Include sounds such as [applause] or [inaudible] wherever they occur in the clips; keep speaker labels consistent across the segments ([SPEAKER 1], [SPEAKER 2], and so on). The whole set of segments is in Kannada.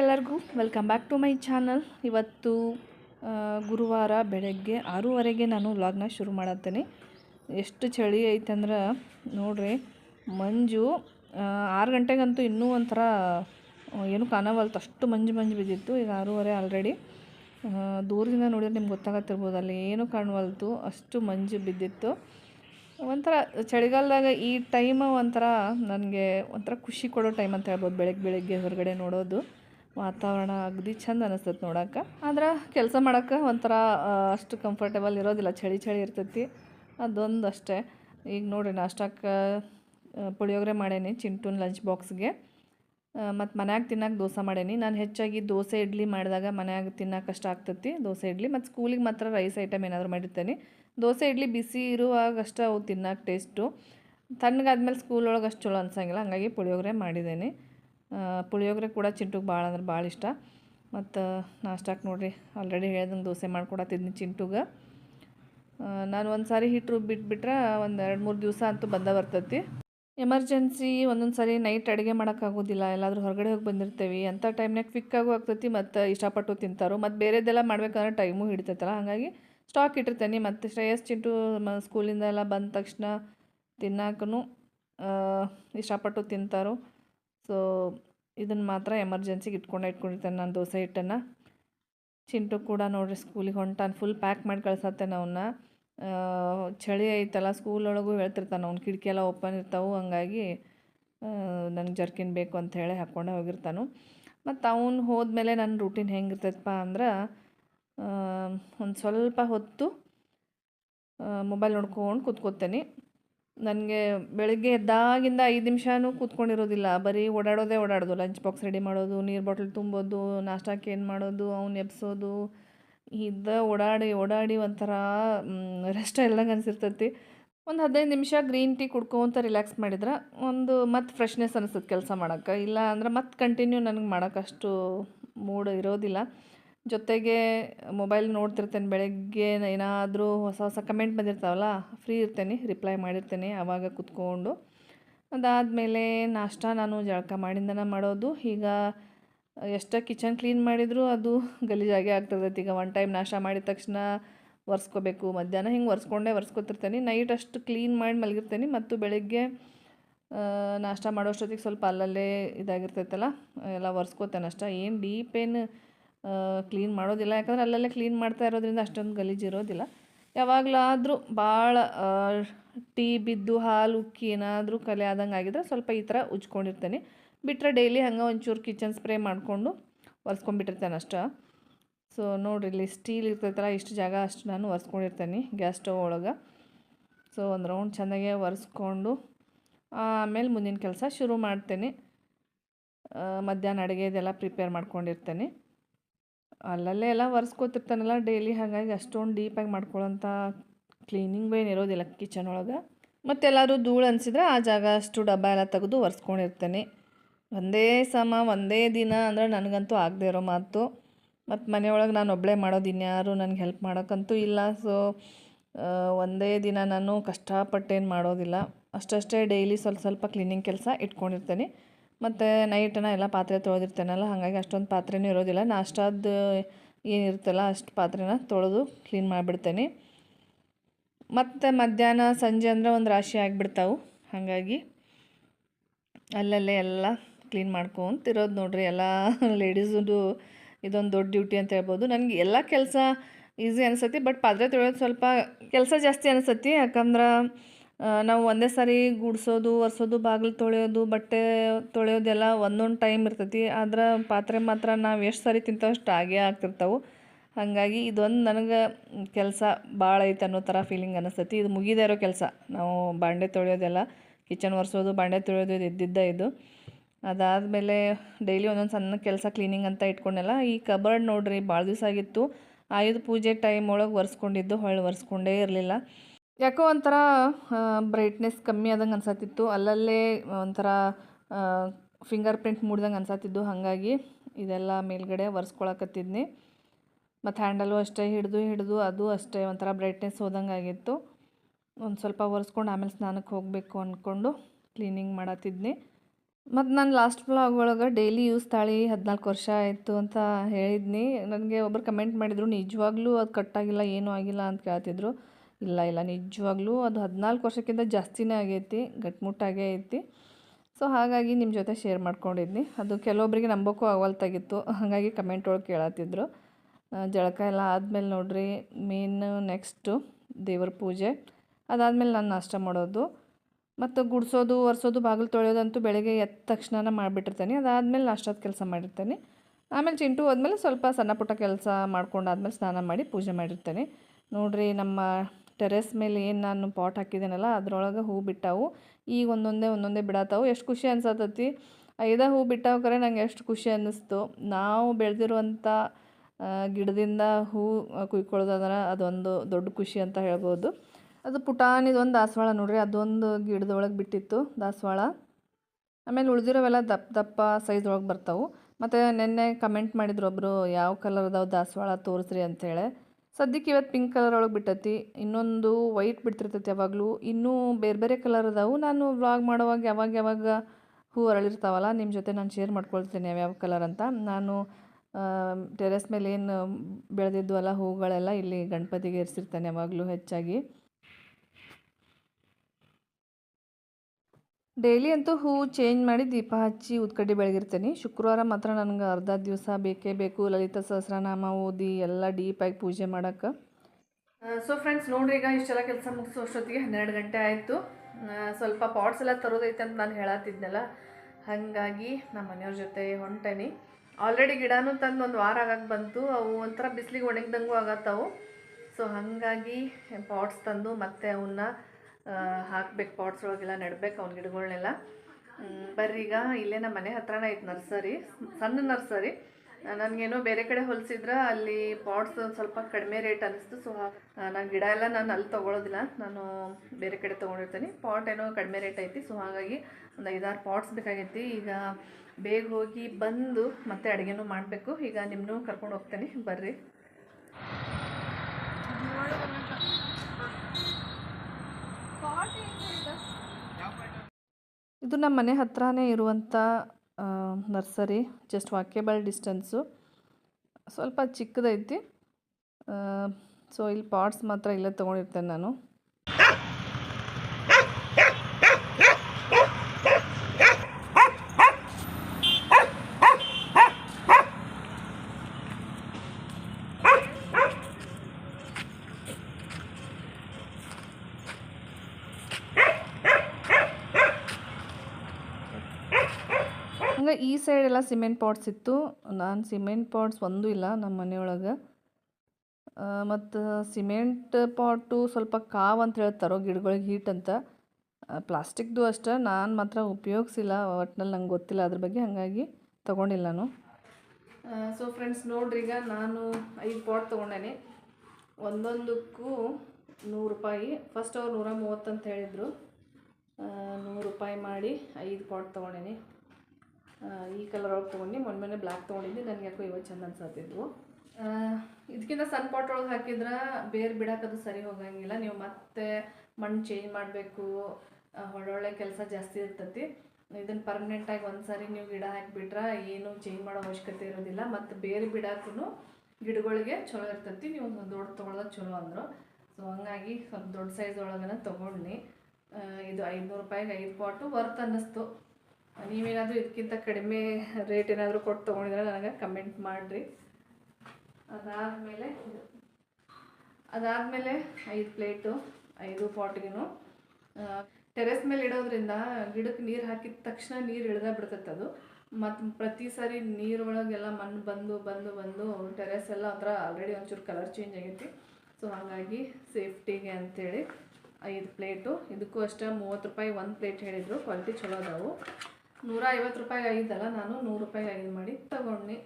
[SPEAKER 1] ಎಲ್ಲರಿಗೂ? Welcome back to my channel ಇವತ್ತು ಗುರುವಾರ ಬೆಳಗ್ಗೆ ಆರೂವರೆಗೆ ನಾನು ವ್ಲಾಗ್ನ ಶುರು ಮಾಡತ್ತೇನೆ. ಎಷ್ಟು ಚಳಿ ಐತಂದ್ರೆ, ನೋಡ್ರಿ, ಮಂಜು ಆರು ಗಂಟೆಗಂತೂ ಇನ್ನೂ ಒಂಥರ ಏನು ಕಾಣವಲ್ತು ಅಷ್ಟು ಮಂಜು ಮಂಜು ಬಿದ್ದಿತ್ತು. ಈಗ ಆರೂವರೆ ಆಲ್ರೆಡಿ ದೂರದಿಂದ ನೋಡಿದ್ರೆ ನಿಮ್ಗೆ ಗೊತ್ತಾಗತ್ತಿರ್ಬೋದು, ಅಲ್ಲಿ ಏನು ಕಾಣವಲ್ತು ಅಷ್ಟು ಮಂಜು ಬಿದ್ದಿತ್ತು. ಒಂಥರ ಚಳಿಗಾಲದಾಗ ಈ ಟೈಮ್ ಒಂಥರ ನನಗೆ ಒಂಥರ ಖುಷಿ ಕೊಡೋ ಟೈಮ್ ಅಂತ ಹೇಳ್ಬೋದು ಬೆಳಗ್ಗೆ ಬೆಳಗ್ಗೆ ಹೊರಗಡೆ ನೋಡೋದು. ವಾತಾವರಣ ಅಗದಿ ಚಂದ ಅನಿಸ್ತೈತಿ ನೋಡೋಕೆ. ಆದ್ರೆ ಕೆಲಸ ಮಾಡೋಕೆ ಒಂಥರ ಅಷ್ಟು ಕಂಫರ್ಟೇಬಲ್ ಇರೋದಿಲ್ಲ. ಚಳಿ ಚಳಿ ಇರ್ತೈತಿ. ಅದೊಂದು ಅಷ್ಟೇ. ಈಗ ನೋಡಿರಿ ನಾಷ್ಟಕ್ಕೆ ಪುಳಿಯೋಗರೆ ಮಾಡೇನಿ, ಚಿಂಟುನ್ ಲಂಚ್ ಬಾಕ್ಸ್ಗೆ ಮತ್ತು ಮನ್ಯಾಗ ತಿನ್ನಕ್ಕೆ ದೋಸೆ ಮಾಡೇನಿ. ನಾನು ಹೆಚ್ಚಾಗಿ ದೋಸೆ, ಇಡ್ಲಿ ಮಾಡಿದಾಗ ಮನ್ಯಾಗ ತಿನ್ನೋಕೆ ಕಷ್ಟ ಆಗ್ತೈತಿ. ದೋಸೆ, ಇಡ್ಲಿ ಮತ್ತು ಸ್ಕೂಲಿಗೆ ಮಾತ್ರ ರೈಸ್ ಐಟಮ್ ಏನಾದರೂ ಮಾಡಿರ್ತೇನೆ. ದೋಸೆ, ಇಡ್ಲಿ ಬಿಸಿ ಇರುವಾಗ ಅಷ್ಟೇ ಅವು ತಿನ್ನೋಕೆ ಟೇಸ್ಟು ತಣ್ಣಗಾದ್ಮೇಲೆ ಸ್ಕೂಲ್ ಒಳಗೆ ಅಷ್ಟು ಚಲೋ ಅನ್ಸಂಗಿಲ್ಲ. ಹಂಗಾಗಿ ಪುಳಿಯೋಗರೆ ಮಾಡಿದ್ದೇನೆ ಪುಳಿಯೋಗರೆ ಕೂಡ ಚಿಂಟುಗೆ ಭಾಳ ಅಂದ್ರೆ ಭಾಳ ಇಷ್ಟ. ಮತ್ತು ನಾಷ್ಟಕ್ಕೆ ನೋಡಿರಿ ಆಲ್ರೆಡಿ ಹೇಳ್ದಂಗೆ ದೋಸೆ ಮಾಡ್ಕೊಡತ್ತಿದ್ನಿ ಚಿಂಟುಗೆ. ನಾನು ಒಂದು ಸಾರಿ ಹಿಟ್ಟು ಬಿಟ್ಬಿಟ್ರೆ ಒಂದು ಎರಡು ಮೂರು ದಿವಸ ಅಂತೂ ಬಂದ ಬರ್ತೈತಿ. ಎಮರ್ಜೆನ್ಸಿ, ಒಂದೊಂದು ಸಾರಿ ನೈಟ್ ಅಡುಗೆ ಮಾಡೋಕ್ಕಾಗೋದಿಲ್ಲ ಎಲ್ಲಾದರೂ ಹೊರಗಡೆ ಹೋಗಿ ಬಂದಿರ್ತೇವೆ ಅಂಥ ಟೈಮ್ನಾಗ ಕ್ವಿಕ್ಕಾಗೂ ಆಗ್ತೈತಿ, ಮತ್ತು ಇಷ್ಟಪಟ್ಟು ತಿಂತಾರೋ. ಮತ್ತು ಬೇರೆದೆಲ್ಲ ಮಾಡಬೇಕಂದ್ರೆ ಟೈಮು ಹಿಡಿತೈತಲ್ಲ, ಹಾಗಾಗಿ ಸ್ಟಾಕ್ ಇಟ್ಟಿರ್ತೇನೆ. ಮತ್ತು ಶ್ರೇಯಸ್ ಚಿಂಟು ಸ್ಕೂಲಿಂದ ಎಲ್ಲ ಬಂದ ತಕ್ಷಣ ತಿನ್ನಕ್ಕೂ ಇಷ್ಟಪಟ್ಟು ತಿಂತಾರೋ. ಸೊ ಇದನ್ನು ಮಾತ್ರ ಎಮರ್ಜೆನ್ಸಿಗೆ ಇಟ್ಕೊಂಡೇ, ಇಟ್ಕೊಂಡಿರ್ತೇನೆ ನಾನು ದೋಸೆ ಹಿಟ್ಟನ್ನು. ಚಿಂಟು ಕೂಡ ನೋಡಿರಿ ಸ್ಕೂಲಿಗೆ ಹೊಂಟಾನು ಫುಲ್ ಪ್ಯಾಕ್ ಮಾಡಿ ಕಳ್ಸತ್ತೇನೆ ಅವನ್ನ ಚಳಿ ಐತಲ್ಲ ಸ್ಕೂಲ್ ಒಳಗೂ ಹೇಳ್ತಿರ್ತಾನೆ ಅವ್ನ, ಕಿಟಕಿ ಎಲ್ಲ ಓಪನ್ ಇರ್ತಾವೆ, ಹಂಗಾಗಿ ನನಗೆ ಜರ್ಕಿನ್ ಬೇಕು ಅಂತ ಹೇಳಿ ಹಾಕ್ಕೊಂಡೇ ಹೋಗಿರ್ತಾನು. ಮತ್ತು ಅವನು ಹೋದ್ಮೇಲೆ ನನ್ನ ರೂಟೀನ್ ಹೆಂಗಿರ್ತೈತಪ್ಪ ಅಂದ್ರೆ ಒಂದು ಸ್ವಲ್ಪ ಹೊತ್ತು ಮೊಬೈಲ್ ನೋಡ್ಕೊಂಡು ಕೂತ್ಕೋತೇನೆ. ನನಗೆ ಬೆಳಗ್ಗೆ ಎದ್ದಾಗಿಂದ ಐದು ನಿಮಿಷನೂ ಕೂತ್ಕೊಂಡಿರೋದಿಲ್ಲ. ಬರೀ ಓಡಾಡೋದೇ ಓಡಾಡೋದು. ಲಂಚ್ ಬಾಕ್ಸ್ ರೆಡಿ ಮಾಡೋದು, ನೀರು ಬಾಟ್ಲ್ ತುಂಬೋದು, ನಾಷ್ಟಕ್ಕೆ ಏನು ಮಾಡೋದು, ಅವ್ನು ಎಬ್ಸೋದು, ಇದ್ದ ಓಡಾಡಿ ಓಡಾಡಿ ಒಂಥರ ರೆಸ್ಟ್ ಎಲ್ಲಂಗೆ ಅನಿಸಿರ್ತೈತಿ. ಒಂದು ಹದಿನೈದು ನಿಮಿಷ ಗ್ರೀನ್ ಟೀ ಕುಡ್ಕೊಂತ ರಿಲ್ಯಾಕ್ಸ್ ಮಾಡಿದ್ರೆ ಒಂದು ಮತ್ತೆ ಫ್ರೆಶ್ನೆಸ್ ಅನಿಸುತ್ತೆ ಕೆಲಸ ಮಾಡೋಕ್ಕೆ. ಇಲ್ಲ ಅಂದ್ರೆ ಮತ್ತೆ ಕಂಟಿನ್ಯೂ ನನಗೆ ಮಾಡೋಕ್ಕಷ್ಟು ಮೂಡ್ ಇರೋದಿಲ್ಲ. ಜೊತೆಗೆ ಮೊಬೈಲ್ ನೋಡ್ತಿರ್ತೇನೆ, ಬೆಳಗ್ಗೆ ಏನಾದರೂ ಹೊಸ ಹೊಸ ಕಮೆಂಟ್ ಬಂದಿರ್ತಾವಲ್ಲ ಫ್ರೀ ಇರ್ತೇನೆ ರಿಪ್ಲೈ ಮಾಡಿರ್ತೇನೆ ಆವಾಗ ಕುತ್ಕೊಂಡು. ಅದಾದಮೇಲೆ ನಾಷ್ಟ ನಾನು ಜಳಕ ಮಾಡಿಂದನೇ ಮಾಡೋದು. ಈಗ ಎಷ್ಟೇ ಕಿಚನ್ ಕ್ಲೀನ್ ಮಾಡಿದರೂ ಅದು ಗಲೀಜಾಗೆ ಆಗ್ತಿರ್ತೈತಿ ಈಗ ಒನ್ ಟೈಮ್ ನಾಷ್ಟ ಮಾಡಿದ ತಕ್ಷಣ ಒರೆಸ್ಕೋಬೇಕು, ಮಧ್ಯಾಹ್ನ ಹಿಂಗೆ ಒರೆಸ್ಕೊಂಡೇ ಒರೆಸ್ಕೊತಿರ್ತೇನೆ. ನೈಟ್ ಅಷ್ಟು ಕ್ಲೀನ್ ಮಾಡಿ ಮಲಗಿರ್ತೇನೆ. ಮತ್ತು ಬೆಳಗ್ಗೆ ನಾಷ್ಟ ಮಾಡೋಷ್ಟೊತ್ತಿಗೆ ಸ್ವಲ್ಪ ಅಲ್ಲಲ್ಲೇ ಇದಾಗಿರ್ತೈತಲ್ಲ, ಎಲ್ಲ ಒರೆಸ್ಕೋತೇನೆ ಅಷ್ಟೇ. ಏನು ಡೀಪ್ ಏನು ಕ್ಲೀನ್ ಮಾಡೋದಿಲ್ಲ. ಯಾಕಂದ್ರೆ ಅಲ್ಲಲ್ಲೇ ಕ್ಲೀನ್ ಮಾಡ್ತಾ ಇರೋದ್ರಿಂದ ಅಷ್ಟೊಂದು ಗಲೀಜು ಇರೋದಿಲ್ಲ. ಯಾವಾಗಲಾದರೂ ಭಾಳ ಟೀ ಬಿದ್ದು ಹಾಲು ಉಕ್ಕಿ ಏನಾದರೂ ಕಲೆ ಆದಂಗೆ ಆಗಿದ್ರೆ ಸ್ವಲ್ಪ ಈ ಥರ ಉಜ್ಕೊಂಡಿರ್ತೇನೆ. ಬಿಟ್ಟರೆ ಡೈಲಿ ಹಂಗೆ ಒಂಚೂರು ಕಿಚನ್ ಸ್ಪ್ರೇ ಮಾಡಿಕೊಂಡು ಒರೆಸ್ಕೊಂಡ್ಬಿಟ್ಟಿರ್ತೇನೆ ಅಷ್ಟೇ. ಸೊ ನೋಡಿರಿ ಇಲ್ಲಿ ಸ್ಟೀಲ್ ಇರ್ತೈತಲ್ಲ, ಇಷ್ಟು ಜಾಗ ಅಷ್ಟು ನಾನು ಒರೆಸ್ಕೊಂಡಿರ್ತೇನೆ ಗ್ಯಾಸ್ ಸ್ಟವ್ ಒಳಗೆ. ಸೊ ಒಂದು ರೌಂಡ್ ಚೆನ್ನಾಗೆ ಒರೆಸ್ಕೊಂಡು ಆಮೇಲೆ ಮುಂದಿನ ಕೆಲಸ ಶುರು ಮಾಡ್ತೇನೆ. ಮಧ್ಯಾಹ್ನ ಅಡುಗೆ ಇದೆಲ್ಲ ಪ್ರಿಪೇರ್ ಮಾಡ್ಕೊಂಡಿರ್ತೇನೆ. ಅಲ್ಲಲ್ಲೇ ಎಲ್ಲ ಒರೆಸ್ಕೊತಿರ್ತಾನಲ್ಲ ಡೈಲಿ ಹಾಗಾಗಿ ಅಷ್ಟೊಂದು ಡೀಪಾಗಿ ಮಾಡ್ಕೊಳ್ಳೋಂಥ ಕ್ಲೀನಿಂಗ್ ಬೇನ್ ಇರೋದಿಲ್ಲ ಕಿಚನ್ ಒಳಗೆ. ಮತ್ತೆಲ್ಲರೂ ಧೂಳು ಅನಿಸಿದ್ರೆ ಆ ಜಾಗ ಅಷ್ಟು ಡಬ್ಬ ಎಲ್ಲ ತೆಗೆದು ಒರೆಸ್ಕೊಂಡಿರ್ತೇನೆ. ಒಂದೇ ಸಮ, ಒಂದೇ ದಿನ ಅಂದ್ರೆ ನನಗಂತೂ ಆಗದೆ ಇರೋ ಮಾತು. ಮತ್ತು ಮನೆಯೊಳಗೆ ನಾನು ಒಬ್ಬಳೇ ಮಾಡೋದು ಇನ್ಯಾರು ನನಗೆ ಹೆಲ್ಪ್ ಮಾಡೋಕ್ಕಂತೂ ಇಲ್ಲ ಸೊ ಒಂದೇ ದಿನ ನಾನು ಕಷ್ಟಪಟ್ಟೇನು ಮಾಡೋದಿಲ್ಲ. ಅಷ್ಟಷ್ಟೇ ಡೈಲಿ ಸ್ವಲ್ಪ ಸ್ವಲ್ಪ ಕ್ಲೀನಿಂಗ್ ಕೆಲಸ ಇಟ್ಕೊಂಡಿರ್ತೇನೆ. ಮತ್ತು ನೈಟನ ಎಲ್ಲ ಪಾತ್ರೆ ತೊಳೆದಿರ್ತೇನಲ್ಲ, ಹಾಗಾಗಿ ಅಷ್ಟೊಂದು ಪಾತ್ರೆನೂ ಇರೋದಿಲ್ಲ. ನಾಷ್ಟಾದ ಏನಿರುತ್ತಲ್ಲ ಅಷ್ಟು ಪಾತ್ರೆನ ತೊಳೆದು ಕ್ಲೀನ್ ಮಾಡಿಬಿಡ್ತೇನೆ. ಮತ್ತು ಮಧ್ಯಾಹ್ನ, ಸಂಜೆ ಅಂದರೆ ಒಂದು ರಾಶಿ ಆಗಿಬಿಡ್ತಾವೆ. ಹಾಗಾಗಿ ಅಲ್ಲಲ್ಲೇ ಎಲ್ಲ ಕ್ಲೀನ್ ಮಾಡ್ಕೊಂತಿರೋದು ನೋಡಿರಿ ಎಲ್ಲ ಲೇಡೀಸ್ದು [laughs] ಇದೊಂದು ದೊಡ್ಡ ಡ್ಯೂಟಿ ಅಂತ ಹೇಳ್ಬೋದು. ನನಗೆ ಎಲ್ಲ ಕೆಲಸ ಈಸಿ ಅನಿಸತಿ ಬಟ್ ಪಾತ್ರೆ ತೊಳೆಯೋದು ಸ್ವಲ್ಪ ಕೆಲಸ ಜಾಸ್ತಿ ಅನಿಸತಿ ಯಾಕಂದ್ರೆ ನಾವು ಒಂದೇ ಸಾರಿ ಗುಡಿಸೋದು, ಒರೆಸೋದು, ಬಾಗಿಲು ತೊಳೆಯೋದು, ಬಟ್ಟೆ ತೊಳೆಯೋದೆಲ್ಲ ಒಂದೊಂದು ಟೈಮ್ ಇರ್ತೈತಿ. ಆದ್ರೆ ಪಾತ್ರೆ ಮಾತ್ರ ನಾವು ಎಷ್ಟು ಸಾರಿ ತಿಂತಾವೆ ಅಷ್ಟು ಆಗೇ ಆಗ್ತಿರ್ತಾವೆ. ಹಾಗಾಗಿ ಇದೊಂದು ನನಗೆ ಕೆಲಸ ಭಾಳ ಐತೆ ಅನ್ನೋ ಥರ ಫೀಲಿಂಗ್ ಅನಿಸ್ತೈತಿ. ಇದು ಮುಗಿದೇ ಇರೋ ಕೆಲಸ. ನಾವು ಬಾಂಡೆ ತೊಳೆಯೋದೆಲ್ಲ ಕಿಚನ್ ಒರೆಸೋದು, ಬಾಂಡೆ ತೊಳೆಯೋದು, ಇದು ಇದ್ದಿದ್ದ ಇದು. ಅದಾದಮೇಲೆ ಡೈಲಿ ಒಂದೊಂದು ಸಣ್ಣ ಕೆಲಸ ಕ್ಲೀನಿಂಗ್ ಅಂತ ಇಟ್ಕೊಂಡೆಲ್ಲ. ಈ ಕಬರ್ಡ್ ನೋಡ್ರಿ ಭಾಳ ದಿವಸ ಆಗಿತ್ತು. ಆಯುಧ ಪೂಜೆ ಟೈಮ್ ಒಳಗೆ ಒರೆಸ್ಕೊಂಡಿದ್ದು ಹೊಳ್ಳಿ ಒರೆಸ್ಕೊಂಡೇ ಇರಲಿಲ್ಲ. ಯಾಕೋ ಒಂಥರ ಬ್ರೈಟ್ನೆಸ್ ಕಮ್ಮಿ ಆದಂಗೆ ಅನ್ಸತ್ತಿತ್ತು ಅಲ್ಲಲ್ಲೇ ಒಂಥರ ಫಿಂಗರ್ ಪ್ರಿಂಟ್ ಮೂಡ್ದಂಗೆ ಅನ್ಸತ್ತಿದ್ದು ಹಾಗಾಗಿ ಇದೆಲ್ಲ ಮೇಲ್ಗಡೆ ಒರೆಸ್ಕೊಳಕತ್ತಿದ್ನಿ. ಮತ್ತು ಹ್ಯಾಂಡಲು ಅಷ್ಟೇ ಹಿಡಿದು ಹಿಡಿದು ಅದು ಅಷ್ಟೇ ಒಂಥರ ಬ್ರೈಟ್ನೆಸ್ ಹೋದಂಗೆ ಆಗಿತ್ತು. ಒಂದು ಸ್ವಲ್ಪ ಒರೆಸ್ಕೊಂಡು ಆಮೇಲೆ ಸ್ನಾನಕ್ಕೆ ಹೋಗಬೇಕು ಅಂದ್ಕೊಂಡು ಕ್ಲೀನಿಂಗ್ ಮಾಡತ್ತಿದ್ನಿ ಮತ್ತು ನಾನು ಲಾಸ್ಟ್ ಬ್ಲಾಗ್ ಒಳಗೆ ಡೈಲಿ ಯೂಸ್ ತಾಳಿ ಹದಿನಾಲ್ಕು ವರ್ಷ ಆಯಿತು ಅಂತ ಹೇಳಿದ್ನಿ. ನನಗೆ ಒಬ್ಬರು ಕಮೆಂಟ್ ಮಾಡಿದರು, ನಿಜವಾಗ್ಲೂ ಅದು ಕಟ್ಟಾಗಿಲ್ಲ ಏನೂ ಆಗಿಲ್ಲ ಅಂತ ಕೇಳ್ತಿದ್ರು. ಇಲ್ಲ ಇಲ್ಲ. ನಿಜವಾಗ್ಲೂ ಅದು ಹದಿನಾಲ್ಕು ವರ್ಷಕ್ಕಿಂತ ಜಾಸ್ತಿನೇ ಆಗೈತಿ, ಗಟ್ಮುಟ್ಟಾಗೇ ಐತಿ. ಸೊ ಹಾಗಾಗಿ ನಿಮ್ಮ ಜೊತೆ ಶೇರ್ ಮಾಡ್ಕೊಂಡಿದ್ನಿ. ಅದು ಕೆಲವೊಬ್ಬರಿಗೆ ನಂಬೋಕ್ಕೂ ಆಗವಲ್ತಾಗಿತ್ತು ಹಾಗಾಗಿ ಕಮೆಂಟ್ ಒಳಗೆ ಕೇಳತ್ತಿದ್ರು ಜಳಕ ಎಲ್ಲ ಆದಮೇಲೆ ನೋಡ್ರಿ. ಮೇನ್ ನೆಕ್ಸ್ಟು ದೇವ್ರ ಪೂಜೆ. ಅದಾದಮೇಲೆ ನಾನು ನಾಷ್ಟ ಮಾಡೋದು. ಮತ್ತು ಗುಡಿಸೋದು, ಒರೆಸೋದು, ಬಾಗಿಲು ತೊಳೆಯೋದಂತೂ ಬೆಳಗ್ಗೆ ಎದ್ದ ತಕ್ಷಣ ಮಾಡಿಬಿಟ್ಟಿರ್ತೇನೆ. ಅದಾದಮೇಲೆ ನಾಷ್ಟದ ಕೆಲಸ ಮಾಡಿರ್ತೇನೆ. ಆಮೇಲೆ ಚಿಂಟು ಹೋದ್ಮೇಲೆ ಸ್ವಲ್ಪ ಸಣ್ಣ ಪುಟ್ಟ ಕೆಲಸ ಮಾಡ್ಕೊಂಡಾದ್ಮೇಲೆ ಸ್ನಾನ ಮಾಡಿ ಪೂಜೆ ಮಾಡಿರ್ತೇನೆ. ನೋಡಿರಿ ನಮ್ಮ ಟೆರೆಸ್ ಮೇಲೆ ಏನು ನಾನು ಪಾಟ್ ಹಾಕಿದ್ದೀನಲ್ಲ, ಅದರೊಳಗೆ ಹೂ ಬಿಟ್ಟಾವು. ಈಗ ಒಂದೊಂದೇ ಒಂದೊಂದೇ ಬಿಡತ್ತಾವು ಎಷ್ಟು ಖುಷಿ ಅನ್ಸತ್ತತಿ ಐದ ಹೂ ಬಿಟ್ಟಾವ ಕರೆ ನಂಗೆ ಎಷ್ಟು ಖುಷಿ ಅನ್ನಿಸ್ತು. ನಾವು ಬೆಳೆದಿರುವಂಥ ಗಿಡದಿಂದ ಹೂ ಕುಯ್ಕೊಳ್ಳೋದಂದ್ರೆ ಅದೊಂದು ದೊಡ್ಡ ಖುಷಿ ಅಂತ ಹೇಳ್ಬೋದು. ಅದು ಪುಟಾಣಿದೊಂದು ದಾಸವಾಳ ನೋಡ್ರಿ, ಅದೊಂದು ಗಿಡದೊಳಗೆ ಬಿಟ್ಟಿತ್ತು ದಾಸವಾಳ. ಆಮೇಲೆ ಉಳಿದಿರೋವೆಲ್ಲ ದಪ್ಪ ದಪ್ಪ ಸೈಜ್ ಒಳಗೆ ಬರ್ತಾವೆ. ಮತ್ತು ನಿನ್ನೆ ಕಮೆಂಟ್ ಮಾಡಿದ್ರು ಒಬ್ಬರು ಯಾವ ಕಲರ್ ಅದಾವೆ ದಾಸವಾಳ ತೋರಿಸ್ರಿ ಅಂತೇಳಿ ಸದ್ಯಕ್ಕೆ ಇವತ್ತು ಪಿಂಕ್ ಕಲರ್ ಒಳಗೆ ಬಿಟ್ಟತಿ. ಇನ್ನೊಂದು ವೈಟ್ ಬಿಡ್ತಿರ್ತೈತಿ ಯಾವಾಗಲೂ. ಇನ್ನೂ ಬೇರೆ ಬೇರೆ ಕಲರ್ ಅದಾವು. ನಾನು ವ್ಲಾಗ್ ಮಾಡುವಾಗ ಯಾವಾಗ ಯಾವಾಗ ಹೂ ಅರಳಿರ್ತಾವಲ್ಲ ನಿಮ್ಮ ಜೊತೆ ನಾನು ಶೇರ್ ಮಾಡ್ಕೊಳ್ತೀನಿ ಯಾವ್ಯಾವ ಕಲರ್ ಅಂತ. ನಾನು ಟೆರೆಸ್ ಮೇಲೆ ಏನು ಬೆಳೆದಿದ್ದು ಅಲ್ಲ ಹೂಗಳೆಲ್ಲ ಇಲ್ಲಿ ಗಣಪತಿಗೆ ಏರಿಸಿರ್ತಾನೆ ಯಾವಾಗಲೂ ಹೆಚ್ಚಾಗಿ. ಡೈಲಿ ಅಂತೂ ಹೂ ಚೇಂಜ್ ಮಾಡಿ ದೀಪ ಹಚ್ಚಿ ಉದ್ಕಡ್ಡಿ ಬೆಳಗಿರ್ತೀನಿ. ಶುಕ್ರವಾರ ಮಾತ್ರ ನನಗೆ ಅರ್ಧ ದಿವಸ ಬೇಕೇ ಬೇಕು. ಲಲಿತ ಸಹಸ್ರನಾಮ ಓದಿ ಎಲ್ಲ ಡೀಪಾಗಿ ಪೂಜೆ ಮಾಡೋಕ್ಕೆ. ಸೊ ಫ್ರೆಂಡ್ಸ್ ನೋಡ್ರಿ ಈಗ ಇಷ್ಟೆಲ್ಲ ಕೆಲಸ ಮುಗಿಸೋ, ಅಷ್ಟೊತ್ತಿಗೆ ಹನ್ನೆರಡು ಗಂಟೆ ಆಯಿತು. ಸ್ವಲ್ಪ ಪಾಟ್ಸ್ ಎಲ್ಲ ತರೋದೈತೆ ಅಂತ ನಾನು ಹೇಳತ್ತಿದ್ನಲ್ಲ ಹಾಗಾಗಿ ನಮ್ಮ ಮನೆಯವ್ರ ಜೊತೆ ಹೊಂಟೇನಿ. ಆಲ್ರೆಡಿ ಗಿಡನೂ ತಂದು ಒಂದು ವಾರ ಆಗಕ್ಕೆ ಬಂತು. ಅವು ಒಂಥರ ಬಿಸಿಲಿಗೆ ಒಣಗಿದಂಗೂ ಆಗತ್ತವು. ಸೊ ಹಾಗಾಗಿ ಪಾಟ್ಸ್ ತಂದು ಮತ್ತೆ ಅವನ್ನ ಹಾಕ್ಬೇಕು ಪಾಟ್ಸ್ ಒಳಗೆಲ್ಲ ನೆಡ್ಬೇಕು ಅವ್ನ ಗಿಡಗಳನ್ನೆಲ್ಲ ಈಗ, ಇಲ್ಲೇ ನಮ್ಮ ಮನೆ ಹತ್ರನೇ ಐತೆ ನರ್ಸರಿ, ಸಣ್ಣ ನರ್ಸರಿ. ನನಗೇನೋ ಬೇರೆ ಕಡೆ ಹೊಲಿಸಿದ್ರೆ, ಅಲ್ಲಿ ಪಾಟ್ಸ್ ಒಂದು ಸ್ವಲ್ಪ ಕಡಿಮೆ ರೇಟ್ ಅನ್ನಿಸ್ತು ಸೊ ನಾನು ಗಿಡ ಎಲ್ಲ ನಾನು ಅಲ್ಲಿ ತೊಗೊಳೋದಿಲ್ಲ, ನಾನು ಬೇರೆ ಕಡೆ ತೊಗೊಂಡಿರ್ತೀನಿ. ಪಾಟ್ ಏನೋ ಕಡಿಮೆ ರೇಟ್ ಐತಿ ಸೊ ಹಾಗಾಗಿ ಒಂದು ಐದಾರು ಪಾಟ್ಸ್ ಬೇಕಾಗೈತಿ. ಈಗ ಬೇಗ ಹೋಗಿ ಬಂದು ಮತ್ತೆ ಅಡುಗೆನೂ ಮಾಡಬೇಕು. ಈಗ ನಿಮ್ಮನ್ನೂ ಕರ್ಕೊಂಡು ಹೋಗ್ತೇನೆ, ಬರ್ರಿ. ಇದು ನಮ್ಮ ಮನೆ ಹತ್ರನೇ ಇರುವಂಥ ನರ್ಸರಿ ಜಸ್ಟ್ ವಾಕೇಬಲ್ ಡಿಸ್ಟೆನ್ಸು ಸ್ವಲ್ಪ ಚಿಕ್ಕದೈತಿ. ಸೊ ಇಲ್ಲಿ ಪಾಟ್ಸ್ ಮಾತ್ರ ಇಲ್ಲೇ ತೊಗೊಂಡಿರ್ತೇನೆ ನಾನು. ಹಂಗೆ ಈ ಸೈಡ್ ಎಲ್ಲ ಸಿಮೆಂಟ್ ಪಾಟ್ಸ್ ಇತ್ತು. ನಾನು ಸಿಮೆಂಟ್ ಪಾಟ್ಸ್ ಒಂದೂ ಇಲ್ಲ ನಮ್ಮ ಮನೆಯೊಳಗೆ. ಮತ್ತು ಸಿಮೆಂಟ್ ಪಾಟು ಸ್ವಲ್ಪ ಕಾವ್ ಅಂತ ಹೇಳ್ತಾರೋ ಗಿಡಗಳಿಗೆ ಹೀಟ್ ಅಂತ. ಪ್ಲಾಸ್ಟಿಕ್ದು ಅಷ್ಟೇ. ನಾನು ಮಾತ್ರ ಉಪಯೋಗಿಸಿಲ್ಲ. ಒಟ್ನಲ್ಲಿ ನಂಗೆ ಗೊತ್ತಿಲ್ಲ ಅದ್ರ ಬಗ್ಗೆ. ಹಾಗಾಗಿ ತೊಗೊಂಡಿಲ್ಲ ನಾನು. ಸೊ ಫ್ರೆಂಡ್ಸ್ ನೋಡ್ರಿ ಈಗ ನಾನು ಐದು ಪಾಟ್ ತೊಗೊಂಡೇನೆ. ಒಂದೊಂದಕ್ಕೂ ನೂರು ರೂಪಾಯಿ. ಫಸ್ಟ್ ಅವ್ರು ನೂರ ಮೂವತ್ತಂತ ಹೇಳಿದರು. ನೂರು ರೂಪಾಯಿ ಮಾಡಿ ಐದು ಪಾಟ್ ತೊಗೊಂಡೇನಿ. ಈ ಕಲರ್ ಒಳಗೆ ತೊಗೊಂಡು, ಮೊನ್ನೆ ಮೊನ್ನೆ ಬ್ಲ್ಯಾಕ್ ತೊಗೊಂಡಿದ್ದೆ, ನನಗೆ ಯಾಕೋ ಇವತ್ತು ಚೆಂದ ಅನ್ಸತ್ತಿದ್ವು ಇದಕ್ಕಿಂತ ಸಣ್ಣ ಪಾಟ್ ಒಳಗೆ ಹಾಕಿದ್ರೆ ಬೇರೆ ಬಿಡೋಕ್ಕದು ಸರಿ ಹೋಗಂಗಿಲ್ಲ, ನೀವು ಮತ್ತೆ ಮಣ್ಣು ಚೇಂಜ್ ಮಾಡಬೇಕು ಒಳ್ಳೊಳ್ಳೆ ಕೆಲಸ ಜಾಸ್ತಿ ಇರ್ತತಿ. ಇದನ್ನು ಪರ್ಮನೆಂಟಾಗಿ ಒಂದು ಸಾರಿ ನೀವು ಗಿಡ ಹಾಕಿಬಿಟ್ರೆ ಏನು ಚೇಂಜ್ ಮಾಡೋ ಅವಶ್ಯಕತೆ ಇರೋದಿಲ್ಲ, ಮತ್ತು ಬೇರೆ ಬಿಡಾಕೂ ಗಿಡಗಳಿಗೆ ಚಲೋ ಇರ್ತತಿ, ನೀವು ದೊಡ್ಡ ತೊಗೊಳೋದು ಚಲೋ ಅಂದರು. ಸೊ ಹಂಗಾಗಿ ಸ್ವಲ್ಪ ದೊಡ್ಡ ಸೈಜ್ ಒಳಗನ ತೊಗೊಂಡ್ನಿ. ಇದು ಐದುನೂರು ರೂಪಾಯಿಗೆ ಐದು ಪಾಟು ವರ್ತ್ ಅನ್ನಿಸ್ತು. ನೀವೇನಾದರೂ ಇದಕ್ಕಿಂತ ಕಡಿಮೆ ರೇಟ್ ಏನಾದರೂ ಕೊಟ್ಟು ತೊಗೊಂಡಿದ್ರೆ ನನಗೆ ಕಮೆಂಟ್ ಮಾಡಿರಿ. ಅದಾದಮೇಲೆ ಅದಾದಮೇಲೆ ಐದು ಪ್ಲೇಟು ಐದು ಪಾಟ್ಗಿನು ಟೆರೆಸ್ ಮೇಲೆ ಇಡೋದ್ರಿಂದ ಗಿಡಕ್ಕೆ ನೀರು ಹಾಕಿದ ತಕ್ಷಣ ನೀರು ಇಳ್ದ ಬಿಡ್ತೈತೆ ಅದು. ಮತ್ತು ಪ್ರತಿ ಸಾರಿ ನೀರೊಳಗೆಲ್ಲ ಮಣ್ಣು ಬಂದು ಬಂದು ಬಂದು ಟೆರೆಸ್ ಎಲ್ಲ ಒಂಥರ ಆಲ್ರೆಡಿ ಒಂಚೂರು ಕಲರ್ ಚೇಂಜ್ ಆಗೈತಿ. ಸೊ ಹಾಗಾಗಿ ಸೇಫ್ಟಿಗೆ ಅಂಥೇಳಿ ಐದು ಪ್ಲೇಟು ಇದಕ್ಕೂ ಅಷ್ಟೇ ಮೂವತ್ತು ರೂಪಾಯಿ ಒಂದು ಪ್ಲೇಟ್ ಹೇಳಿದರು. ಕ್ವಾಲಿಟಿ ಚಲೋ ಅದಾವು. ನೂರ ಐವತ್ತು ರೂಪಾಯಿ ಆಗಿದ್ದಲ್ಲ, ನಾನು ನೂರು ರೂಪಾಯಿ ಐದು ಮಾಡಿ ತೊಗೊಂಡಿ.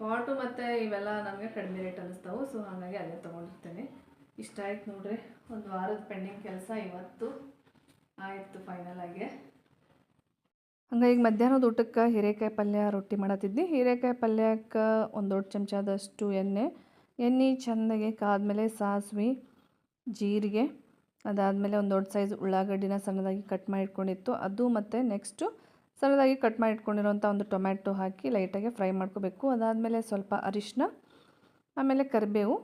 [SPEAKER 1] ಪಾಟು ಮತ್ತು ಇವೆಲ್ಲ ನನಗೆ ಕಡಿಮೆ ರೇಟ್ ಅನ್ನಿಸ್ತಾವು ಸೊ ಹಾಗಾಗಿ ಅಲ್ಲೇ ತೊಗೊಂಡಿರ್ತೇನೆ. ಇಷ್ಟ ಆಯ್ತು ನೋಡ್ರಿ, ಒಂದು ವಾರದ ಪೆಂಡಿಂಗ್ ಕೆಲಸ ಇವತ್ತು ಆಯಿತು ಫೈನಲ್ ಆಗಿ. ಹಂಗಾಗಿ ಈಗ ಮಧ್ಯಾಹ್ನದ ಊಟಕ್ಕೆ ಹೀರೆಕಾಯಿ ಪಲ್ಯ ರೊಟ್ಟಿ ಮಾಡತ್ತಿದ್ದೆ ಹೀರೆಕಾಯಿ ಪಲ್ಯಕ್ಕೆ ಒಂದು ದೊಡ್ಡ ಚಮಚದಷ್ಟು ಎಣ್ಣೆ ಎಣ್ಣೆ ಚೆಂದಾಗಿ ಕಾದ್ಮೇಲೆ ಸಾಸಿವೆ, ಜೀರಿಗೆ, ಅದಾದಮೇಲೆ ಒಂದು ದೊಡ್ಡ ಸೈಜ್ ಉಳ್ಳಾಗಡ್ಡಿನ ಸಣ್ಣದಾಗಿ ಕಟ್ ಮಾಡಿ ಇಟ್ಕೊಂಡಿತ್ತು ಅದು ಮತ್ತು ನೆಕ್ಸ್ಟು ಸಣ್ಣದಾಗಿ ಕಟ್ ಮಾಡಿ ಇಟ್ಕೊಂಡಿರೋಂಥ ಒಂದು ಟೊಮ್ಯಾಟೊ ಹಾಕಿ ಲೈಟಾಗಿ ಫ್ರೈ ಮಾಡ್ಕೋಬೇಕು. ಅದಾದಮೇಲೆ ಸ್ವಲ್ಪ ಅರಿಶಿನ ಆಮೇಲೆ ಕರಿಬೇವು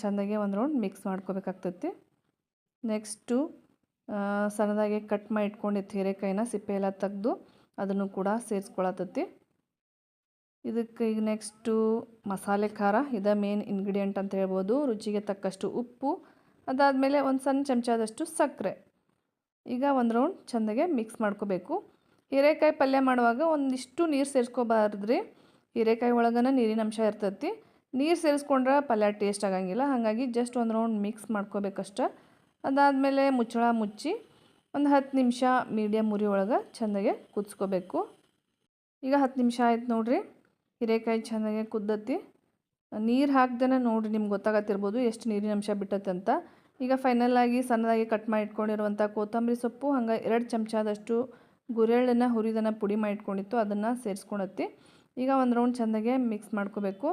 [SPEAKER 1] ಚೆಂದಾಗಿ ಒಂದು ರೌಂಡ್ ಮಿಕ್ಸ್ ಮಾಡ್ಕೋಬೇಕಾಗ್ತೈತಿ. ನೆಕ್ಸ್ಟು ಸಣ್ಣದಾಗಿ ಕಟ್ ಮಾಡಿ ಇಟ್ಕೊಂಡಿತ್ತು ಹೀರೆಕಾಯಿನ ಸಿಪ್ಪೆ ಎಲ್ಲ ತೆಗೆದು ಅದನ್ನು ಕೂಡ ಸೇರಿಸ್ಕೊಳತೈತಿ ಇದಕ್ಕೆ ಈಗ ನೆಕ್ಸ್ಟು ಮಸಾಲೆ ಖಾರ, ಇದ ಮೇನ್ ಇಂಗ್ರೀಡಿಯೆಂಟ್ ಅಂತ ಹೇಳ್ಬೋದು. ರುಚಿಗೆ ತಕ್ಕಷ್ಟು ಉಪ್ಪು, ಅದಾದಮೇಲೆ ಒಂದು ಸಣ್ಣ ಚಮಚದಷ್ಟು ಸಕ್ಕರೆ. ಈಗ ಒಂದು ರೌಂಡ್ ಚೆಂದಾಗೆ ಮಿಕ್ಸ್ ಮಾಡ್ಕೋಬೇಕು. ಹೀರೆಕಾಯಿ ಪಲ್ಯ ಮಾಡುವಾಗ ಒಂದಿಷ್ಟು ನೀರು ಸೇರಿಸ್ಕೋಬಾರ್ದ್ರಿ. ಹೀರೆಕಾಯಿ ಒಳಗನ ನೀರಿನ ಅಂಶ ಇರ್ತೈತಿ. ನೀರು ಸೇರಿಸ್ಕೊಂಡ್ರೆ ಪಲ್ಯ ಟೇಸ್ಟ್ ಆಗಂಗಿಲ್ಲ. ಹಾಗಾಗಿ ಜಸ್ಟ್ ಒಂದು ರೌಂಡ್ ಮಿಕ್ಸ್ ಮಾಡ್ಕೋಬೇಕಷ್ಟ. ಅದಾದಮೇಲೆ ಮುಚ್ಚಳ ಮುಚ್ಚಿ ಒಂದು ಹತ್ತು ನಿಮಿಷ ಮೀಡಿಯಮ್ ಉರಿ ಒಳಗೆ ಚೆಂದಾಗೆ ಕುದಿಸ್ಕೋಬೇಕು. ಈಗ ಹತ್ತು ನಿಮಿಷ ಆಯ್ತು ನೋಡಿರಿ. ಹೀರೆಕಾಯಿ ಚೆನ್ನಾಗೆ ಕುದ್ದತಿ. ನೀರು ಹಾಕ್ದೇನೆ ನೋಡಿರಿ, ನಿಮ್ಗೆ ಗೊತ್ತಾಗತ್ತಿರ್ಬೋದು ಎಷ್ಟು ನೀರಿನ ಅಂಶ ಬಿಟ್ಟತ್ತಂತ ಈಗ ಫೈನಲ್ ಆಗಿ ಸಣ್ಣದಾಗಿ ಕಟ್ ಮಾಡಿ ಇಟ್ಕೊಂಡಿರುವಂಥ ಕೊತ್ತಂಬರಿ ಸೊಪ್ಪು, ಹಂಗೆ ಎರಡು ಚಮಚದಷ್ಟು ಗುರೆಳ್ಳನ್ನು ಹುರಿದನ್ನು ಪುಡಿ ಮಾಡಿ ಇಟ್ಕೊಂಡಿತ್ತು ಅದನ್ನು ಸೇರಿಸ್ಕೊಳತ್ತಿ ಈಗ ಒಂದು ರೌಂಡ್ ಚೆಂದಾಗೆ ಮಿಕ್ಸ್ ಮಾಡ್ಕೋಬೇಕು.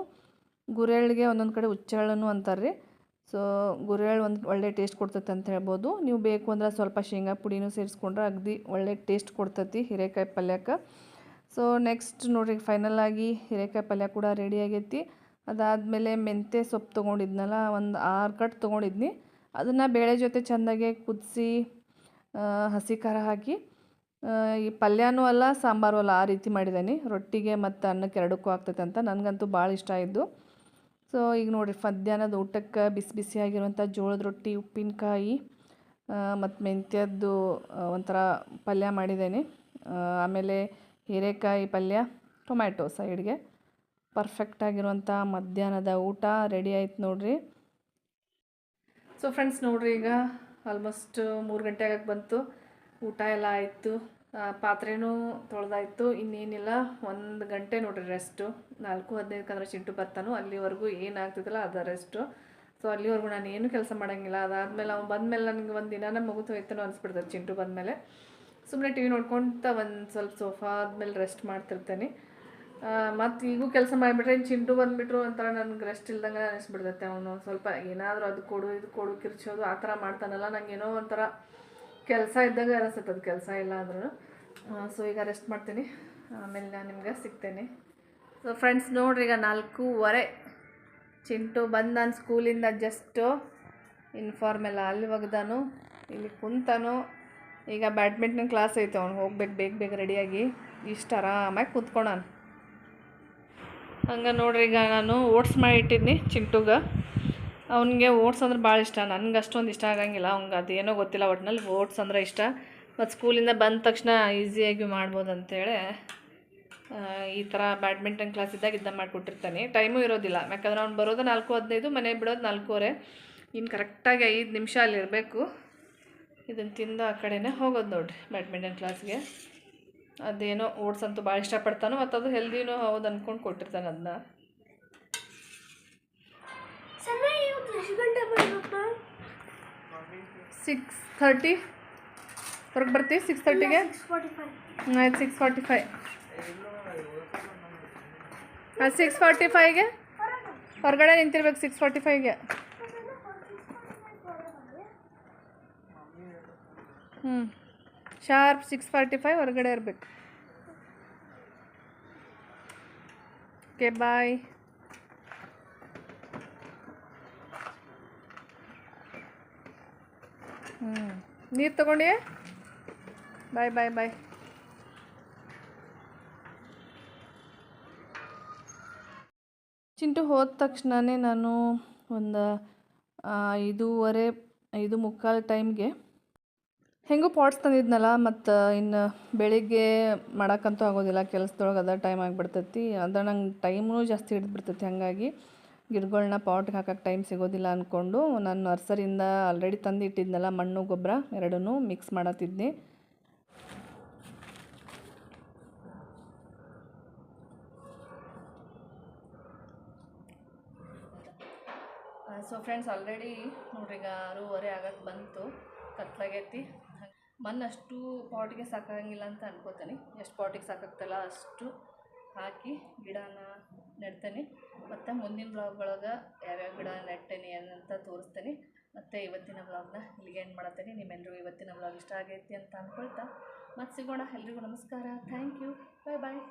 [SPEAKER 1] ಗುರೆಳ್ಳಿಗೆ ಒಂದೊಂದು ಕಡೆ ಹುಚ್ಚೆಳ್ಳನ್ನು ಅಂತಾರೆ ಸೊ ಗುರೆಳ್ಳು ಒಂದು ಒಳ್ಳೆ ಟೇಸ್ಟ್ ಕೊಡ್ತೈತೆ ಅಂತ ಹೇಳ್ಬೋದು. ನೀವು ಬೇಕು ಅಂದ್ರೆ ಸ್ವಲ್ಪ ಶೇಂಗಾ ಪುಡಿನೂ ಸೇರಿಸ್ಕೊಂಡ್ರೆ ಅಗದಿ ಒಳ್ಳೆ ಟೇಸ್ಟ್ ಕೊಡ್ತೈತಿ ಹೀರೆಕಾಯಿ ಪಲ್ಯಕ್ಕೆ ಸೊ ನೆಕ್ಸ್ಟ್ ನೋಡ್ರಿ ಫೈನಲ್ ಆಗಿ ಹೀರೆಕಾಯಿ ಪಲ್ಯ ಕೂಡ ರೆಡಿ ಆಗೈತಿ. ಅದಾದಮೇಲೆ ಮೆಂತ್ಯ ಸೊಪ್ಪು ತೊಗೊಂಡಿದ್ನಲ್ಲ, ಒಂದು ಆರು ಕಟ್ ತೊಗೊಂಡಿದ್ನಿ. ಅದನ್ನು ಬೇಳೆ ಜೊತೆ ಚೆಂದಾಗೆ ಕುದಿಸಿ ಹಸಿ ಖಾರ ಹಾಕಿ ಈ ಪಲ್ಯನೂ ಅಲ್ಲ, ಸಾಂಬಾರು ಅಲ್ಲ, ಆ ರೀತಿ ಮಾಡಿದ್ದೀನಿ. ರೊಟ್ಟಿಗೆ ಮತ್ತು ಅನ್ನಕ್ಕೆ ಎರಡಕ್ಕೂ ಆಗ್ತೈತೆ ಅಂತ ನನಗಂತೂ ಭಾಳ ಇಷ್ಟ ಆಯಿತು. ಸೊ ಈಗ ನೋಡಿರಿ, ಮಧ್ಯಾಹ್ನದ ಊಟಕ್ಕೆ ಬಿಸಿ ಬಿಸಿಯಾಗಿರುವಂಥ ಜೋಳದ ರೊಟ್ಟಿ, ಉಪ್ಪಿನಕಾಯಿ ಮತ್ತು ಮೆಂತ್ಯದ್ದು ಒಂಥರ ಪಲ್ಯ ಮಾಡಿದ್ದೇನೆ. ಆಮೇಲೆ ಹೀರೆಕಾಯಿ ಪಲ್ಯ, ಟೊಮ್ಯಾಟೊ ಸೈಡ್ಗೆ. ಪರ್ಫೆಕ್ಟಾಗಿರುವಂಥ ಮಧ್ಯಾಹ್ನದ ಊಟ ರೆಡಿ ಆಯ್ತು ನೋಡ್ರಿ. ಸೊ ಫ್ರೆಂಡ್ಸ್ ನೋಡ್ರಿ, ಈಗ ಆಲ್ಮೋಸ್ಟ್ ಮೂರು ಗಂಟೆ ಆಗಕ್ಕೆ ಬಂತು. ಊಟ ಎಲ್ಲ ಆಯಿತು. ಪಾತ್ರೆನೂ ತೊಳೆದಾಯಿತು. ಇನ್ನೇನಿಲ್ಲ, ಒಂದು ಗಂಟೆ ನೋಡ್ರಿ ರೆಸ್ಟು ನಾಲ್ಕು ಹದಿನೈದಕ್ಕಂದ್ರೆ ಚಿಂಟು ಬರ್ತಾನು. ಅಲ್ಲಿವರೆಗೂ ಏನಾಗ್ತಿದ್ದಲ್ಲ ಅದು ರೆಸ್ಟು ಸೊ ಅಲ್ಲಿವರೆಗೂ ನಾನು ಏನು ಕೆಲಸ ಮಾಡೋಂಗಿಲ್ಲ. ಅದಾದಮೇಲೆ ಅವ್ನು ಬಂದಮೇಲೆ ನನಗೆ ಒಂದು ದಿನ ಮುಗಿದು ಹೋಯ್ತಾನೋ ಅನಿಸ್ಬಿಡ್ತದೆ ಚಿಂಟು ಬಂದಮೇಲೆ. ಸುಮ್ಮನೆ ಟಿ ವಿ ನೋಡ್ಕೊತ ಒಂದು ಸ್ವಲ್ಪ ಸೋಫಾ ಆದಮೇಲೆ ರೆಸ್ಟ್ ಮಾಡ್ತಿರ್ತೇನೆ. ಮತ್ತು ಈಗೂ ಕೆಲಸ ಮಾಡಿಬಿಟ್ರೆ ಚಿಂಟು ಬಂದುಬಿಟ್ರು ಒಂಥರ ನನಗೆ ರೆಸ್ಟ್ ಇಲ್ದಂಗೆ ಅನಿಸ್ಬಿಡ್ತೈತೆ ಅವನು. ಸ್ವಲ್ಪ ಏನಾದರೂ ಅದು ಕೊಡು, ಇದು ಕೊಡು, ಕಿರ್ಚೋದು, ಆ ಥರ ಮಾಡ್ತಾನಲ್ಲ, ನಂಗೆ ಏನೋ ಒಂಥರ ಕೆಲಸ ಇದ್ದಾಗ ಅನಿಸುತ್ತೆ ಅದು ಕೆಲಸ ಇಲ್ಲ ಅಂದ್ರೂ ಸೊ ಈಗ ರೆಸ್ಟ್ ಮಾಡ್ತೀನಿ. ಆಮೇಲೆ ನಾನು ನಿಮ್ಗೆ ಸಿಗ್ತೇನೆ. ಸೊ ಫ್ರೆಂಡ್ಸ್ ನೋಡ್ರಿ ಈಗ ನಾಲ್ಕೂವರೆ. ಚಿಂಟು ಬಂದು ನಾನು ಸ್ಕೂಲಿಂದ ಜಸ್ಟು ಇನ್ಫಾರ್ಮೆಲ್ಲ ಅಲ್ಲಿ ಒಗ್ದಾನು, ಇಲ್ಲಿ ಕುಂತಾನು. ಈಗ ಬ್ಯಾಡ್ಮಿಂಟನ್ ಕ್ಲಾಸ್ ಐತೆ ಅವ್ನು, ಹೋಗ್ಬೇಕು ಬೇಗ ಬೇಗ ರೆಡಿಯಾಗಿ ಇಷ್ಟು ಆರಾಮಾಗಿ ಕುತ್ಕೊಳಾನ ಹಂಗೆ ನೋಡ್ರಿ, ಈಗ ನಾನು ಓಟ್ಸ್ ಮಾಡಿ ಇಟ್ಟಿದ್ನಿ ಚಿಂಟುಗೆ. ಅವನಿಗೆ ಓಟ್ಸ್ ಅಂದ್ರೆ ಭಾಳ ಇಷ್ಟ. ನನಗೆ ಅಷ್ಟೊಂದು ಇಷ್ಟ ಆಗಂಗಿಲ್ಲ. ಅವ್ನಿಗೆ ಅದೇನೋ ಗೊತ್ತಿಲ್ಲ ಒಟ್ಟಿನಲ್ಲಿ ಓಟ್ಸ್ ಅಂದ್ರೆ ಇಷ್ಟ. ಮತ್ತು ಸ್ಕೂಲಿಂದ ಬಂದ ತಕ್ಷಣ ಈಸಿಯಾಗಿ ಮಾಡ್ಬೋದು ಅಂತೇಳಿ ಈ ಥರ ಬ್ಯಾಡ್ಮಿಂಟನ್ ಕ್ಲಾಸ್ ಇದ್ದಾಗ ಇದನ್ನ ಮಾಡಿಕೊಟ್ಟಿರ್ತಾನೆ. ಟೈಮು ಇರೋದಿಲ್ಲ. ಯಾಕಂದ್ರೆ ಅವ್ನು ಬರೋದು ನಾಲ್ಕು ಹದಿನೈದು, ಮನೆ ಬಿಡೋದು ನಾಲ್ಕೂವರೆ. ಇನ್ನು ಕರೆಕ್ಟಾಗಿ ಐದು ನಿಮಿಷ ಅಲ್ಲಿರಬೇಕು ಇದನ್ನು ತಿಂದು ಆ ಕಡೆಯೇ ಹೋಗೋದು ನೋಡಿರಿ ಬ್ಯಾಡ್ಮಿಂಟನ್ ಕ್ಲಾಸ್ಗೆ. ಅದೇನೋ ಓಟ್ಸ್ ಅಂತೂ ಭಾಳ ಇಷ್ಟಪಡ್ತಾನೋ, ಮತ್ತು ಅದು ಹೆಲ್ದಿನೂ ಹೌದು ಅಂದ್ಕೊಂಡು ಕೊಟ್ಟಿರ್ತಾನೆ ಅದನ್ನ ಸಿಕ್ಸ್ ಥರ್ಟಿ ಹೊರಗೆ ಬರ್ತೀವಿ ಸಿಕ್ಸ್ ತರ್ಟಿಗೆ ಆಯ್ತು ಸಿಕ್ಸ್ ಫಾರ್ಟಿ ಫೈ ಹಾಂ ಸಿಕ್ಸ್ ಫಾರ್ಟಿ ಫೈವ್ಗೆ? ಹೊರಗಡೆ ನಿಂತಿರ್ಬೇಕು ಸಿಕ್ಸ್ ಫಾರ್ಟಿ ಫೈವ್ಗೆ. ಹ್ಞೂ ಶಾರ್ಪ್ ಸಿಕ್ಸ್ ಫಾರ್ಟಿ ಫೈವ್ ಹೊರಗಡೆ ಇರಬೇಕು. ಓಕೆ ಬಾಯ್ ಹ್ಞೂ ನೀರು ತಗೊಂಡೆ ಬಾಯ್ ಬಾಯ್ ಬಾಯ್ ಚಿಂಟು ಹೋದ ತಕ್ಷಣವೇ ನಾನು ಒಂದು ಐದೂವರೆ, ಐದು ಮುಕ್ಕಾಲು ಟೈಮ್ಗೆ ಹೆಂಗೂ ಪಾಟ್ಸ್ ತಂದಿದ್ನಲ್ಲ, ಮತ್ತು, ಇನ್ನು ಬೆಳಿಗ್ಗೆ ಮಾಡೋಕ್ಕಂತೂ ಆಗೋದಿಲ್ಲ, ಕೆಲಸದೊಳಗೆ ಅದ ಟೈಮ್ ಆಗಿಬಿಡ್ತೈತಿ. ಅದ ನಂಗೆ ಟೈಮೂ ಜಾಸ್ತಿ ಹಿಡಿದ್ಬಿಡ್ತೈತಿ, ಹಾಗಾಗಿ ಗಿಡಗಳನ್ನ ಪಾಟ್ಗೆ ಹಾಕೋಕ್ಕೆ ಟೈಮ್ ಸಿಗೋದಿಲ್ಲ ಅಂದ್ಕೊಂಡು ನಾನು ನರ್ಸರಿಯಿಂದ ಆಲ್ರೆಡಿ ತಂದು ಇಟ್ಟಿದ್ನಲ್ಲ ಮಣ್ಣು ಗೊಬ್ಬರ ಎರಡನ್ನೂ ಮಿಕ್ಸ್ ಮಾಡತ್ತಿದ್ದೆ ಸೊ ಫ್ರೆಂಡ್ಸ್ ಆಲ್ರೆಡಿ ನೋಡ್ರಿ ಈಗ ಆರೂವರೆ ಆಗಕ್ಕೆ ಬಂತು, ಕತ್ಲಾಗೈತಿ. ಮಣ್ಣು ಅಷ್ಟು ಪಾಟಿಗೆ ಸಾಕಾಗಿಲ್ಲ ಅಂತ ಅಂದ್ಕೋತೀನಿ ಎಷ್ಟು ಪಾಟಿಗೆ ಸಾಕಾಗ್ತಲ್ಲ ಅಷ್ಟು ಹಾಕಿ ಗಿಡನ ನೆಡ್ತೇನೆ. ಮತ್ತು ಮುಂದಿನ ಬ್ಲಾಗ್ ಒಳಗೆ ಯಾವ್ಯಾವ ಗಿಡ ನೆಟ್ಟೇನಿ ಅಂತ ತೋರಿಸ್ತೇನೆ. ಮತ್ತು ಇವತ್ತಿನ ಬ್ಲಾಗ್ನ ಇಲ್ಲಿಗೆ ಎಂಡ್ ಮಾಡತ್ತೀನಿ. ನಿಮ್ಮೆಲ್ಲರಿಗೂ ಇವತ್ತಿನ ಬ್ಲಾಗ್ ಇಷ್ಟ ಆಗೈತಿ ಅಂತ ಅಂದ್ಕೊಳ್ತಾ ಮತ್ತೆ ಸಿಗೋಣ ಎಲ್ರಿಗೂ ನಮಸ್ಕಾರ. Thank you bye bye